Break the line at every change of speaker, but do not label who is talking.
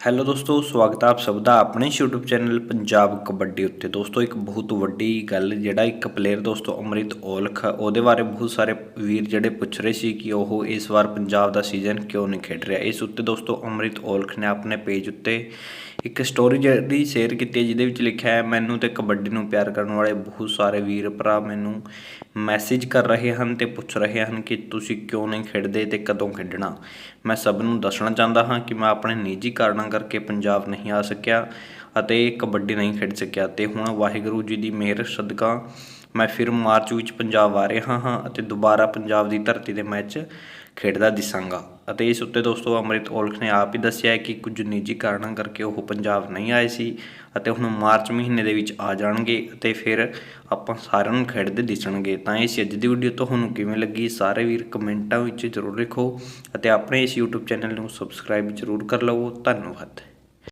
Hello ਦੋਸਤੋ, ਸਵਾਗਤ ਹੈ ਆਪ ਸਭ ਦਾ ਆਪਣੇ YouTube ਚੈਨਲ ਪੰਜਾਬ ਕਬੱਡੀ ਉੱਤੇ। ਦੋਸਤੋ, ਇੱਕ ਬਹੁਤ ਵੱਡੀ ਗੱਲ ਜਿਹੜਾ ਇੱਕ ਪਲੇਅਰ ਦੋਸਤੋ ਅਮਰਿਤ ਔਲਖ, ਉਹਦੇ ਬਾਰੇ ਬਹੁਤ ਸਾਰੇ ਵੀਰ ਜਿਹੜੇ ਪੁੱਛ ਰਹੇ ਸੀ ਕਿ ਉਹ ਇਸ ਵਾਰ ਪੰਜਾਬ ਦਾ ਸੀਜ਼ਨ ਕਿਉਂ ਨਹੀਂ ਖੇਡ ਰਿਹਾ। ਇਸ ਉੱਤੇ ਦੋਸਤੋ, ਅਮਰਿਤ ਔਲਖ ਨੇ ਆਪਣੇ ਪੇਜ ਉੱਤੇ ਇੱਕ ਸਟੋਰੀ ਜਿਹੜੀ ਸ਼ੇਅਰ ਕੀਤੀ ਹੈ, ਜਿਹਦੇ ਵਿੱਚ ਲਿਖਿਆ ਹੈ, ਮੈਨੂੰ ਤੇ ਕਬੱਡੀ ਨੂੰ ਪਿਆਰ ਕਰਨ ਵਾਲੇ ਬਹੁਤ ਸਾਰੇ ਵੀਰ ਭਰਾ ਮੈਨੂੰ ਮੈਸੇਜ ਕਰ ਰਹੇ ਹਨ ਤੇ ਪੁੱਛ ਰਹੇ ਹਨ ਕਿ ਤੁਸੀਂ ਕਿਉਂ ਨਹੀਂ ਖੇਡਦੇ ਤੇ ਕਦੋਂ ਖੇਡਣਾ? ਮੈਂ ਸਭ ਨੂੰ ਦੱਸਣਾ ਚਾਹੁੰਦਾ ਹਾਂ ਕਿ ਮੈਂ ਆਪਣੇ ਨਿੱਜੀ ਕਾਰਨਾਂ ਕਰਕੇ ਪੰਜਾਬ ਨਹੀਂ ਆ ਸਕਿਆ ਅਤੇ ਕਬੱਡੀ ਨਹੀਂ ਖੇਡ ਸਕਿਆ। ਤੇ ਹੁਣ ਵਾਹਿਗੁਰੂ ਜੀ ਦੀ ਮਿਹਰ, ਸਦਕਾ ਮੈਂ ਫਿਰ ਮਾਰਚ ਵਿੱਚ ਪੰਜਾਬ ਆ ਰਿਹਾ ਹਾਂ ਅਤੇ ਦੁਬਾਰਾ ਪੰਜਾਬ ਦੀ ਧਰਤੀ ਦੇ ਮੈਚ ਖੇਡਦਾ ਦਿਸਾਂਗਾ। ਅਤੇ ਇਸ ਉੱਤੇ ਦੋਸਤੋ ਅੰਮ੍ਰਿਤ ਔਲਖ ਨੇ ਆਪ ਹੀ ਦੱਸਿਆ ਹੈ ਕਿ ਕੁਝ ਨਿੱਜੀ ਕਾਰਨਾਂ ਕਰਕੇ ਉਹ ਪੰਜਾਬ ਨਹੀਂ ਆਏ ਸੀ ਅਤੇ ਹੁਣ ਮਾਰਚ ਮਹੀਨੇ ਦੇ ਵਿੱਚ ਆ ਜਾਣਗੇ ਅਤੇ ਫਿਰ ਆਪਾਂ ਸਾਰਿਆਂ ਨੂੰ ਖੇਡਦੇ ਦਿਸਣਗੇ। ਤਾਂ ਇਸ ਅੱਜ ਦੀ ਵੀਡੀਓ ਤੁਹਾਨੂੰ ਕਿਵੇਂ ਲੱਗੀ ਸਾਰੇ ਵੀਰ ਕਮੈਂਟਾਂ ਵਿੱਚ ਜ਼ਰੂਰ ਲਿਖੋ ਅਤੇ ਆਪਣੇ ਇਸ YouTube ਚੈਨਲ ਨੂੰ ਸਬਸਕ੍ਰਾਈਬ ਜ਼ਰੂਰ ਕਰ ਲਵੋ। ਧੰਨਵਾਦ।